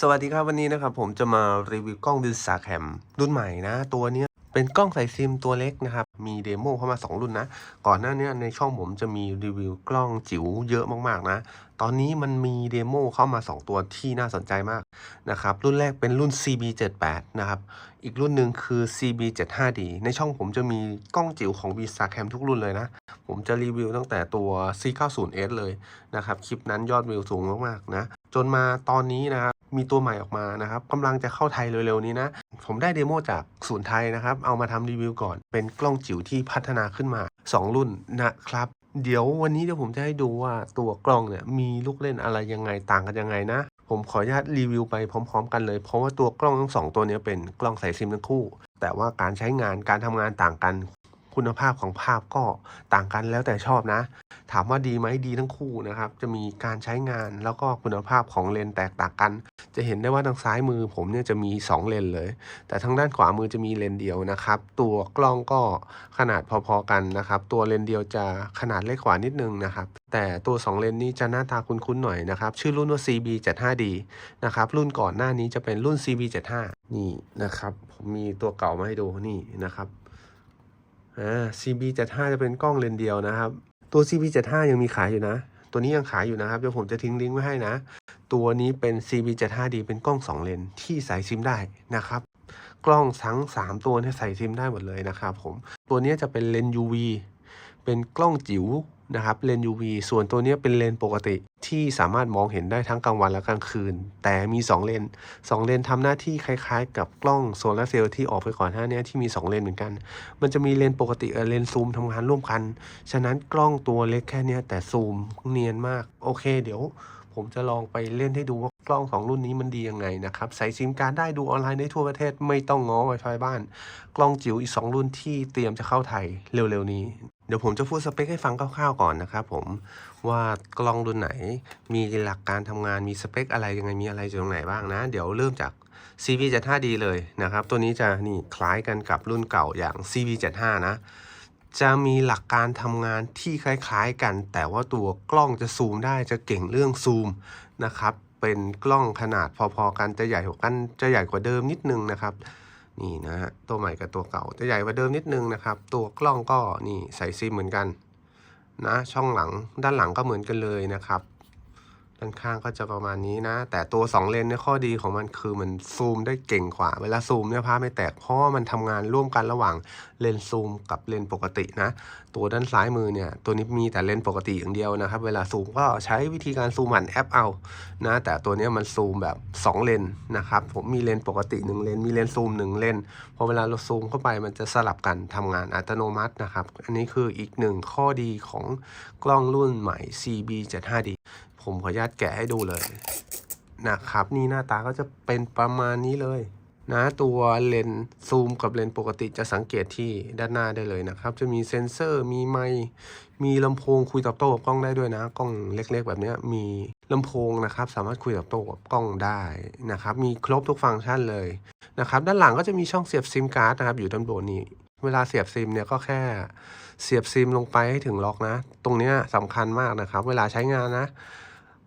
สวัสดีครับวันนี้นะครับผมจะมารีวิวกล้องวินซาแคมรุ่นใหม่นะ ตัวนี้เป็นกล้องใส่ซิมตัวเล็กนะครับ มีเดโมเข้ามา 2 รุ่นนะ ก่อนหน้านี้ในช่องผมจะมีรีวิวกล้องจิ๋วเยอะมากๆนะ ตอนนี้มันมีเดโมเข้ามา 2 ตัวที่น่าสนใจมากนะครับ รุ่นแรกเป็นรุ่น CB78 นะครับ อีกรุ่นหนึ่งคือ CB75D ในช่องผมจะมีกล้องจิ๋วของ v i s a c a m ทุกรุ่นเลยนะ ผมจะรีวิวตั้งแต่ตัว C90S เลยนะครับ คลิปนั้นยอดวิวสูงมากๆนะ จนมาตอนนี้นะครับ มีตัวใหม่ออกมานะครับกำลังจะเข้าไทยเร็วๆนี้นะ ผมได้เดโมจากศูนย์ไทยนะครับ เอามาทำรีวิวก่อน เป็นกล้องจิ๋วที่พัฒนาขึ้นมา 2 รุ่นนะครับ เดี๋ยววันนี้เดี๋ยวผมจะให้ดูว่าตัวกล้องเนี่ยมีลูกเล่นอะไรยังไงต่างกันยังไงนะ ผมขออนุญาตรีวิวไปพร้อม ๆ กันเลย เพราะว่าตัวกล้องทั้งสองตัวนี้เป็นกล้องใส่ซิมทั้งคู่ แต่ว่าการใช้งานการทำงานต่างกัน คุณภาพของภาพก็ต่างกันแล้วแต่ชอบนะามว่าดีไหมดีทั้งคู่นะครับ จะมีการใช้งานแล้วก็คุณภาพของเลนแตกต่างกัน จะเห็นได้ว่าทางซ้ายมือผมเนี่ยจะมี 2 เลนเลย แต่ทางด้านขวามือจะมีเลนเดียวนะครับ ตัวกล้องก็ขนาดพอๆกันนะครับ ตัวเลนเดียวจะขนาดเล็กกว่านิดนึงนะครับแต่ตัว 2 เลนนี้จะหน้าตาคุ้นๆหน่อยนะครับ ชื่อรุ่นว่า CB75D นะครับรุ่นก่อนหน้านี้จะเป็นรุ่น CB75 นี่นะครับ ผมมีตัวเก่ามาให้ดูนี่นะครับอ่า CB75 จะเป็นกล้องเลนเดียวนะครับ ตัว CB75 ยังมีขายอยู่นะ ตัวนี้ยังขายอยู่นะครับ เดี๋ยวผมจะทิ้งลิงก์ไว้ให้นะ ตัวนี้เป็น CB75D เป็นกล้อง 2 เลนที่ใส่ซิมได้นะครับ กล้องทั้ง 3 ตัวเนี่ยใส่ซิมได้หมดเลยนะครับผม ตัวนี้จะเป็นเลน UV เป็นกล้องจิ๋ว นะครับเลนส์ UV ส่วนตัวนี้เป็นเลนส์ปกติที่สามารถมองเห็นได้ทั้งกลางวันและกลางคืน แต่มี 2 เลนส์2เลนทำหน้าที่คล้ายๆ กับกล้องโซลาร์เซลล์ที่ออกไปก่อนหน้านี้ที่มี 2 เลนเหมือนกัน มันจะมีเลนปกติเลนซูมทำงานร่วมกัน ฉะนั้นกล้องตัวเล็กแค่นี้แต่ซูมเนียนมาก โอเค เดี๋ยว ผมจะลองไปเล่นให้ดูว่ากล้องสองรุ่นนี้มันดียังไงนะครับใส่ซิมการ์ดได้ดูออนไลน์ได้ทั่วประเทศไม่ต้องง้อ Wi-Fi บ้าน กล้องจิ๋วอีก 2 รุ่นที่เตรียมจะเข้าไทยเร็วๆนี้ เดี๋ยวผมจะพูดสเปคให้ฟังคร่าวๆก่อนนะครับผมว่ากล้องรุ่นไหนมีหลักการทำงานมีสเปคอะไรยังไงมีอะไรอยู่ตรงไหนบ้างนะ เดี๋ยวเริ่มจาก CV75D เลยนะครับ ตัวนี้จะนี่คล้ายกันกับรุ่นเก่าอย่าง CV75 นะ จะมีหลักการทำงานที่คล้ายๆกัน แต่ว่าตัวกล้องจะซูมได้จะเก่งเรื่องซูมนะครับเป็นกล้องขนาดพอๆกันจะใหญ่กว่ากันจะใหญ่กว่าเดิมนิดนึงนะครับ นี่นะฮะตัวใหม่กับตัวเก่าจะใหญ่กว่าเดิมนิดนึงนะครับ ตัวกล้องก็นี่ใส่ซิมเหมือนกันนะช่องหลังด้านหลังก็เหมือนกันเลยนะครับ ด้านข้างก็จะประมาณนี้นะ แต่ตัว 2 เลนเนี่ยข้อดีของมันคือมันซูมได้เก่งกว่า เวลาซูมเนี่ยภาพไม่แตก เพราะว่ามันทำงานร่วมกันระหว่างเลนซูมกับเลนปกตินะ ตัวด้านซ้ายมือเนี่ยตัวนี้มีแต่เลนปกติอย่างเดียวนะครับ เวลาซูมก็ใช้วิธีการซูมผ่านแอปเอานะ แต่ตัวนี้มันซูมแบบ 2 เลนนะครับ ผมมีเลนปกติ 1 เลน มีเลนซูม 1 เลน พอเวลาเราซูมเข้าไปมันจะสลับกันทำงานอัตโนมัตินะครับ อันนี้คืออีกหนึ่งข้อดีของกล้องรุ่นใหม่ CB75D ผมขออนุญาตแกะให้ดูเลยนะครับ นี่หน้าตาก็จะเป็นประมาณนี้เลยนะตัวเลนซูมกับเลนปกติจะสังเกตที่ด้านหน้าได้เลยนะครับ จะมีเซ็นเซอร์มีไมค์มีลำโพงคุยตอบโต้กับกล้องได้ด้วยนะ กล้องเล็กๆ แบบนี้มีลำโพงนะครับ สามารถคุยตอบโต้กับกล้องได้นะครับ มีครบทุกฟังก์ชันเลยนะครับ ด้านหลังก็จะมีช่องเสียบซิมการ์ดนะครับ อยู่ด้านบนนี้ เวลาเสียบซิมเนี่ยก็แค่เสียบซิมลงไปให้ถึงล็อกนะ ตรงนี้สำคัญมากนะครับ เวลาใช้งานนะ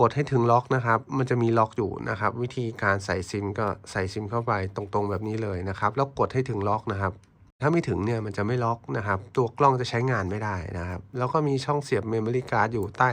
กดให้ถึงล็อกนะครับ มันจะมีล็อกอยู่นะครับ วิธีการใส่ซิมก็ใส่ซิมเข้าไปตรงๆแบบนี้เลยนะครับ แล้วกดให้ถึงล็อกนะครับ ถ้าไม่ถึงเนี่ยมันจะไม่ล็อกนะครับ ตัวกล้องจะใช้งานไม่ได้นะครับ แล้วก็มีช่องเสียบเมมโมรี่การ์ดอยู่ใต้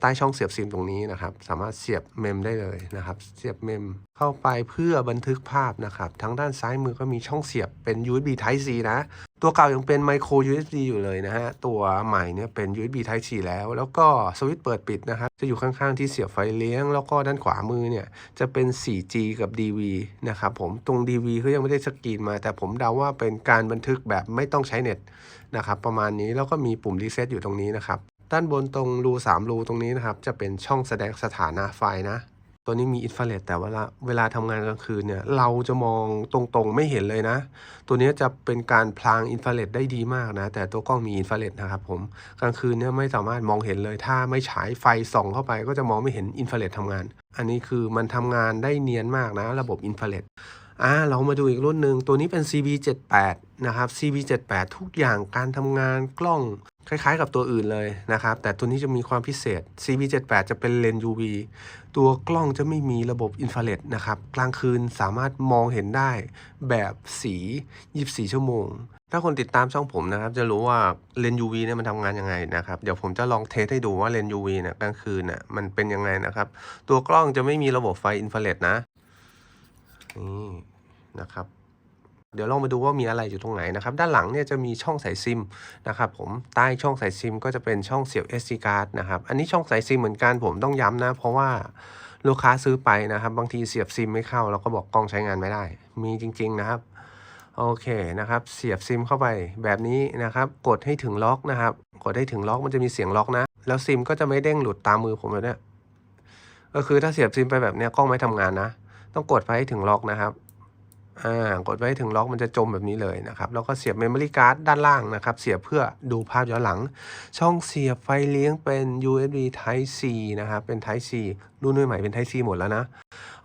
ใต้ช่องเสียบซิมตรงนี้นะครับ สามารถเสียบเมมได้เลยนะครับ เสียบเมมเข้าไปเพื่อบันทึกภาพนะครับ ทั้งด้านซ้ายมือก็มีช่องเสียบเป็น USB Type C นะ ตัวเก่ายังเป็น Micro USB อยู่เลยนะฮะ ตัวใหม่เนี่ยเป็น USB Type C แล้ว แล้วก็สวิตช์เปิดปิดนะครับ จะอยู่ข้างๆที่เสียบไฟเลี้ยง แล้วก็ด้านขวามือเนี่ยจะเป็น 4G กับ DV นะครับผม ตรง DV เขายังไม่ได้สกรีนมา แต่ผมเดาว่าเป็นการบันทึกแบบไม่ต้องใช้เน็ตนะครับ ประมาณนี้ แล้วก็มีปุ่มรีเซ็ตอยู่ตรงนี้นะครับ ด้านบนตรงรู3รูตรงนี้นะครับ จะเป็นช่องแสดงสถานะไฟนะ ตัวนี้มีอินฟราเรดแต่เวลาเวลาทำงานกลางคืนเนี่ย เราจะมองตรงๆไม่เห็นเลยนะ ตัวนี้จะเป็นการพลางอินฟราเรดได้ดีมากนะ แต่ตัวกล้องมีอินฟราเรดนะครับผมกลางคืนเนี่ยไม่สามารถมองเห็นเลย ถ้าไม่ฉายไฟส่องเข้าไป ก็จะมองไม่เห็นอินฟราเรดทำงาน อันนี้คือมันทำงานได้เนียนมากนะ ระบบอินฟราเรดอ่าเรามาดูอีกรุ่นหนึ่งตัวนี้เป็น CB78 นะครับ CB78 ทุกอย่างการทำงานกล้อง คล้ายๆกับตัวอื่นเลยนะครับ แต่ตัวนี้จะมีความพิเศษ CB78 จะเป็นเลนส์ UV ตัวกล้องจะไม่มีระบบอินฟราเรดนะครับ กลางคืนสามารถมองเห็นได้แบบสี 24 ชั่วโมง ถ้าคนติดตามช่องผมนะครับ จะรู้ว่าเลนส์ UV เนี่ยมันทำงานยังไงนะครับ เดี๋ยวผมจะลองเทสให้ดูว่าเลนส์ UV เนี่ยกลางคืนน่ะมันเป็นยังไงนะครับ ตัวกล้องจะไม่มีระบบไฟอินฟราเรดนะ นี่นะครับ เดี๋ยวลองมาดูว่ามีอะไรอยู่ตรงไหนนะครับ ด้านหลังเนี่ยจะมีช่องใส่ซิมนะครับผมใต้ช่องใส่ซิมก็จะเป็นช่องเสียบ SD card นะครับ อันนี้ช่องใส่ซิมเหมือนกันผมต้องย้ำนะ เพราะว่าลูกค้าซื้อไปนะครับ บางทีเสียบซิมไม่เข้าแล้วก็บอกกล้องใช้งานไม่ได้ มีจริง ๆนะครับโอเคนะครับ เสียบซิมเข้าไปแบบนี้นะครับ กดให้ถึงล็อกนะครับ กดให้ถึงล็อกมันจะมีเสียงล็อกนะ แล้วซิมก็จะไม่เด้งหลุดตามมือผมแบบนี้ก็คือถ้าเสียบซิมไปแบบนี้กล้องไม่ทำงานนะ ต้องกดไปให้ถึงล็อกนะครับ อ่ากดไว้ถึงล็อกมันจะจมแบบนี้เลยนะครับ แล้วก็เสียบ Memory Card ด้านล่างนะครับ เสียบเพื่อดูภาพย้อนหลัง ช่องเสียบไฟเลี้ยงเป็น USB Type C นะครับ เป็น Type C รุ่นใหม่เป็น Type C หมดแล้วนะ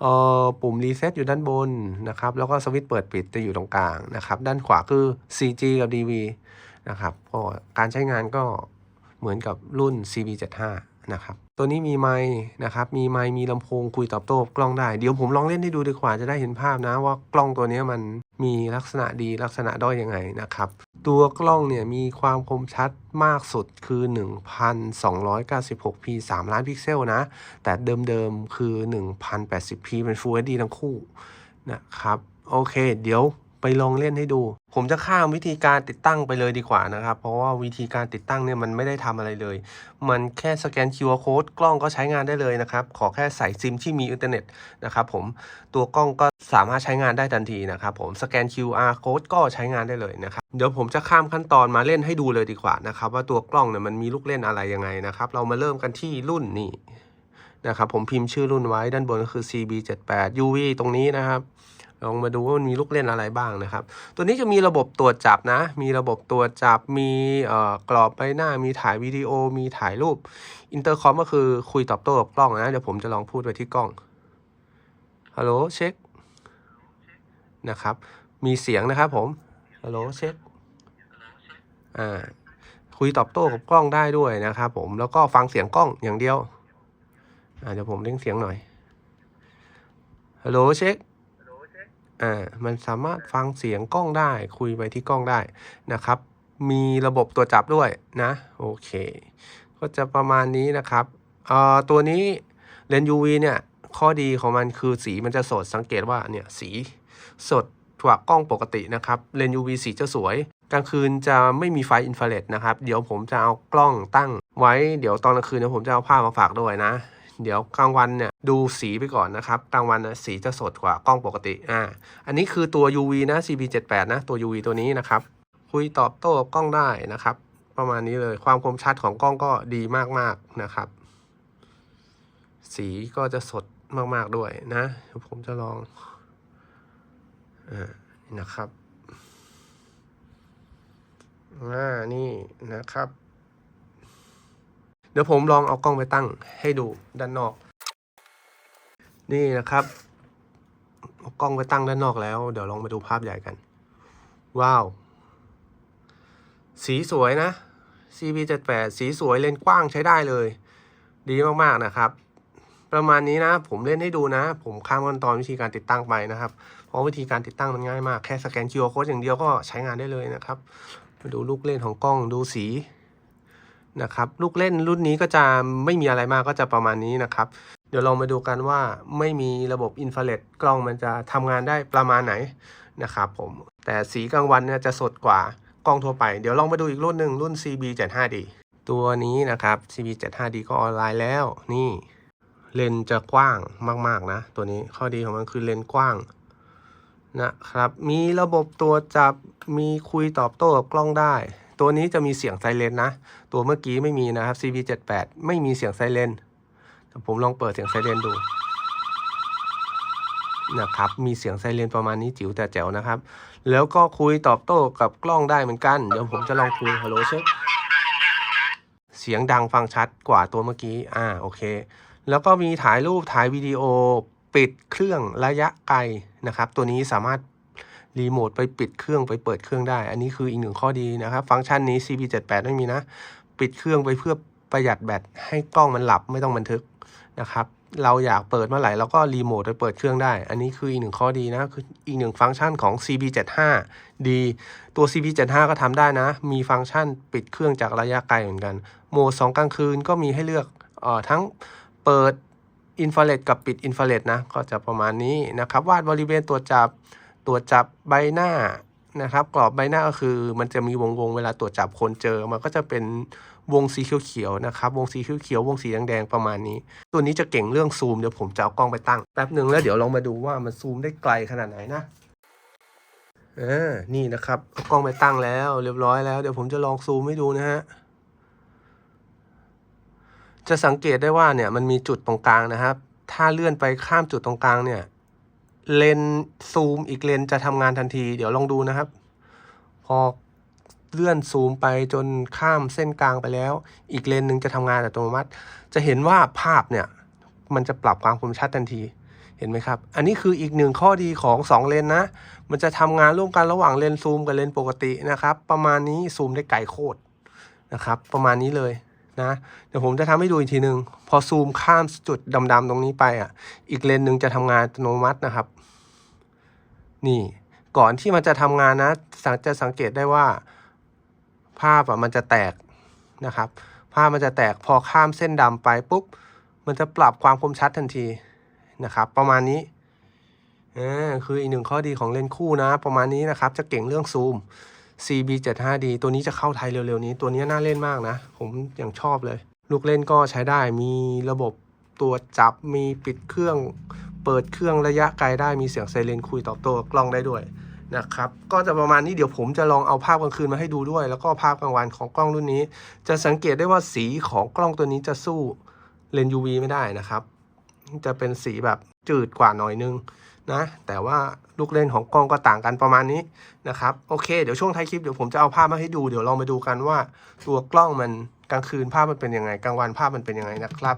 เอ่อปุ่มรีเซ็ตอยู่ด้านบนนะครับ แล้วก็สวิตช์เปิดปิดจะอยู่ตรงกลางนะครับ ด้านขวาคือ 4G กับ DV นะครับก็การใช้งานก็เหมือนกับรุ่น CB75 นะครับ ตัวนี้มีไมค์นะครับ มีไมค์มีลำโพงคุยตอบโต้กับกล้องได้ เดี๋ยวผมลองเล่นให้ดูดีกว่าจะได้เห็นภาพนะว่ากล้องตัวนี้มันมีลักษณะดีลักษณะด้อยยังไงนะครับ ตัวกล้องเนี่ยมีความคมชัดมากสุดคือ 1296p 3 ล้านพิกเซลนะ แต่เดิมๆคือ 1080p เป็น Full HD ทั้งคู่นะครับ โอเค เดี๋ยว ไปลองเล่นให้ดู ผมจะข้ามวิธีการติดตั้งไปเลยดีกว่านะครับ เพราะว่าวิธีการติดตั้งเนี่ยมันไม่ได้ทำอะไรเลย มันแค่สแกน QR code กล้องก็ใช้งานได้เลยนะครับ ขอแค่ใส่ซิมที่มีอินเทอร์เน็ตนะครับผม ตัวกล้องก็สามารถใช้งานได้ทันทีนะครับผม สแกน QR code ก็ใช้งานได้เลยนะครับ เดี๋ยวผมจะข้ามขั้นตอนมาเล่นให้ดูเลยดีกว่านะครับว่าตัวกล้องเนี่ยมันมีลูกเล่นอะไรยังไงนะครับ เรามาเริ่มกันที่รุ่นนี่นะครับผมพิมพ์ชื่อรุ่นไว้ด้านบนก็คือ CB78 UV ตรงนี้นะครับ ลองมาดูว่ามันมีลูกเล่นอะไรบ้างนะครับ ตัวนี้จะมีระบบตรวจจับนะ มีระบบตรวจจับ มีกรอบใบหน้า มีถ่ายวิดีโอ มีถ่ายรูป อินเตอร์คอมก็คือคุยตอบโต้กับกล้องนะ เดี๋ยวผมจะลองพูดไปที่กล้อง ฮัลโหลเช็ค นะครับ มีเสียงนะครับผม ฮัลโหลเช็ค อ่า คุยตอบโต้กับกล้องได้ด้วยนะครับผม แล้วก็ฟังเสียงกล้องอย่างเดียว อ่าเดี๋ยวผมเล่งเสียงหน่อย ฮัลโหลเช็ค อ่ามันสามารถฟังเสียงกล้องได้ คุยไปที่กล้องได้นะครับ มีระบบตรวจจับด้วยนะโอเค ก็จะประมาณนี้นะครับเอ่อตัวนี้เลนส์ UV เนี่ยข้อดีของมันคือสีมันจะสดสังเกตว่าเนี่ยสีสดกว่ากล้องปกตินะครับเลนส์ UV สีจะสวยกลางคืนจะไม่มีไฟอินฟราเรดนะครับ เดี๋ยวผมจะเอากล้องตั้งไว้ เดี๋ยวตอนกลางคืนเดี๋ยวผมจะเอาภาพมาฝากด้วยนะ เดี๋ยวกลางวันเนี่ยดูสีไปก่อนนะครับ กลางวันนะสีจะสดกว่ากล้องปกติอ่าอันนี้คือตัว UV นะ CP78 นะตัว UV ตัวนี้นะครับ คุยตอบโต้กล้องได้นะครับ ประมาณนี้เลยความคมชัดของกล้องก็ดีมากๆนะครับ สีก็จะสดมากๆด้วยนะผมจะลองอ่านะครับอ่านี่นะครับ เดี๋ยวผมลองเอากล้องไปตั้งให้ดูด้านนอก นี่นะครับเอากล้องไปตั้งด้านนอกแล้ว เดี๋ยวลองมาดูภาพใหญ่กัน ว้าว สีสวยนะ CP78 สีสวยเลนกว้างใช้ได้เลย ดีมากๆนะครับ ประมาณนี้นะ ผมเล่นให้ดูนะ ผมข้ามขั้นตอนวิธีการติดตั้งไปนะครับ เพราะวิธีการติดตั้งมันง่ายมาก แค่สแกน QR code อย่างเดียวก็ใช้งานได้เลยนะครับ มาดูลูกเล่นของกล้องดูสี นะครับ ลูกเล่นรุ่นนี้ก็จะไม่มีอะไรมากก็จะประมาณนี้นะครับ เดี๋ยวลองมาดูกันว่าไม่มีระบบอินฟราเรดกล้องมันจะทำงานได้ประมาณไหนนะครับผมแต่สีกลางวันเนี่ยจะสดกว่ากล้องทั่วไป เดี๋ยวลองมาดูอีกรุ่นหนึ่งรุ่น CB75D ตัวนี้นะครับ CB75D ก็ออนไลน์แล้วนี่เลนส์จะกว้างมาก ๆ นะ ตัวนี้ข้อดีของมันคือเลนส์กว้างนะครับ มีระบบตัวจับมีคุยตอบโต้กับกล้องได้ ตัวนี้จะมีเสียงไซเรนนะ ตัวเมื่อกี้ไม่มีนะครับ CB78 ไม่มีเสียงไซเรนแต่ผมลองเปิดเสียงไซเรนดูนะครับ มีเสียงไซเรนประมาณนี้จิ๋วแต่แจ๋วนะครับ แล้วก็คุยตอบโต้กับกล้องได้เหมือนกัน เดี๋ยวผมจะลองคุยฮัลโหลเช็คเสียงดังฟังชัดกว่าตัวเมื่อกี้ อ่า โอเค แล้วก็มีถ่ายรูปถ่ายวิดีโอปิดเครื่องระยะไกลนะครับ ตัวนี้สามารถ รีโมทไปปิดเครื่องไปเปิดเครื่องได้ อันนี้คืออีกหนึ่งข้อดีนะครับ ฟังก์ชันนี้ CP78 ไม่มีนะ ปิดเครื่องไปเพื่อประหยัดแบตให้กล้องมันหลับไม่ต้องบันทึกนะครับ เราอยากเปิดเมื่อไหร่เราก็รีโมทไปเปิดเครื่องได้ อันนี้คืออีกหนึ่งข้อดีนะ คืออีกหนึ่งฟังก์ชันของ CB75 ดีตัว CB75 ก็ทำได้นะ มีฟังก์ชันปิดเครื่องจากระยะไกลเหมือนกัน โหมด2กลางคืนก็มีให้เลือกเอ่อทั้งเปิดอินฟราเรดกับปิดอินฟราเรดนะ ก็จะประมาณนี้นะครับ วาดบริเวณตัวจับ ตัวจจับใบหน้านะครับ กรอบใบหน้าก็คือมันจะมีวงวงๆเวลาตรวจจับคนเจอ มันก็จะเป็นวงสีเขียวๆนะครับ วงสีเขียวๆวงสีแดงๆประมาณนี้ ตัวนี้จะเก่งเรื่องซูมเดี๋ยวผมจะเอากล้องไปตั้งแป๊บหนึ่งแล้วเดี๋ยวลองมาดูว่ามันซูมได้ไกลขนาดไหนนะเอ่านี่นะครับเอากล้องไปตั้งแล้วเรียบร้อยแล้ว เดี๋ยวผมจะลองซูมให้ดูนะฮะจะสังเกตได้ว่าเนี่ยมันมีจุดตรงกลางนะครับ ถ้าเลื่อนไปข้ามจุดตรงกลางเนี่ย เลนซูมอีกเลนจะทำงานทันที เดี๋ยวลองดูนะครับ พอเลื่อนซูมไปจนข้ามเส้นกลางไปแล้ว อีกเลนหนึ่งจะทำงานอัตโนมัติ จะเห็นว่าภาพเนี่ย มันจะปรับความคมชัดทันทีเห็นไหมครับ อันนี้คืออีกหนึ่งข้อดีของ 2 เลนนะ มันจะทำงานร่วมกันระหว่างเลนซูมกับเลนปกตินะครับ ประมาณนี้ซูมได้ไกลโคตรนะครับ ประมาณนี้เลย นะเดี๋ยวผมจะทำให้ดูอีกทีหนึ่งพอซูมข้ามจุดดำๆตรงนี้ไปอะ อีกเลนหนึ่งจะทำงานอัตโนมัตินะครับ นี่ ก่อนที่มันจะทำงานนะจะสังเกตได้ว่า ภาพอะมันจะแตกนะครับ ภาพมันจะแตกพอข้ามเส้นดำไปปุ๊บมันจะปรับความคมชัดทันทีนะครับ ประมาณนี้อ่าคืออีกหนึ่งข้อดีของเลนส์คู่นะ ประมาณนี้นะครับ จะเก่งเรื่องซูม CB75D ตัวนี้จะเข้าไทยเร็วๆนี้ ตัวนี้น่าเล่นมากนะ ผมอย่างชอบเลย ลูกเล่นก็ใช้ได้มีระบบตัวจับมีปิดเครื่อง เปิดเครื่องระยะไกลได้มีเสียงไซเรนคุยตอบโต้กับกล้องได้ด้วยนะครับ ก็จะประมาณนี้เดี๋ยวผมจะลองเอาภาพกลางคืนมาให้ดูด้วย แล้วก็ภาพกลางวันของกล้องรุ่นนี้ จะสังเกตได้ว่าสีของกล้องตัวนี้จะสู้เลนส์ UV ไม่ได้นะครับ จะเป็นสีแบบจืดกว่าหน่อยนึง นะแต่ว่าลูกเล่นของกล้องก็ต่างกันประมาณนี้นะครับโอเคเดี๋ยวช่วงท้ายคลิปเดี๋ยวผมจะเอาภาพมาให้ดูเดี๋ยวลองมาดูกันว่าตัวกล้องมันกลางคืนภาพมันเป็นยังไงกลางวันภาพมันเป็นยังไงนะครับ